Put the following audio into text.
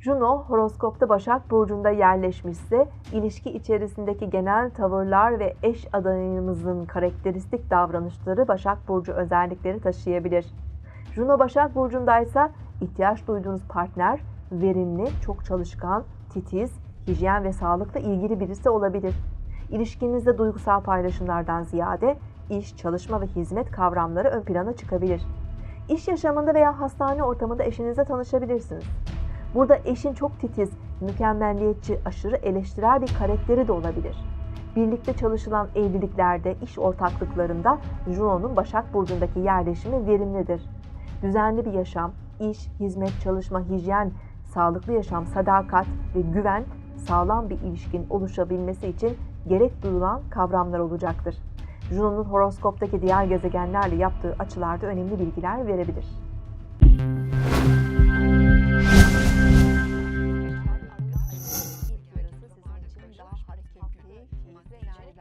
Juno horoskopta Başak Burcu'nda yerleşmişse ilişki içerisindeki genel tavırlar ve eş adayımızın karakteristik davranışları Başak Burcu özellikleri taşıyabilir. Juno Başak Burcu'ndaysa ihtiyaç duyduğunuz partner verimli, çok çalışkan, titiz, hijyen ve sağlıkla ilgili birisi olabilir. İlişkinizde duygusal paylaşımlardan ziyade iş, çalışma ve hizmet kavramları ön plana çıkabilir. İş yaşamında veya hastane ortamında eşinizle tanışabilirsiniz. Burada eşin çok titiz, mükemmelliyetçi, aşırı eleştirel bir karakteri de olabilir. Birlikte çalışılan evliliklerde, iş ortaklıklarında Juno'nun Başak Burcu'ndaki yerleşimi verimlidir. Düzenli bir yaşam, iş, hizmet, çalışma, hijyen, sağlıklı yaşam, sadakat ve güven sağlam bir ilişkin oluşabilmesi için gerek duyulan kavramlar olacaktır. Juno'nun horoskoptaki diğer gezegenlerle yaptığı açılarda önemli bilgiler verebilir. İlk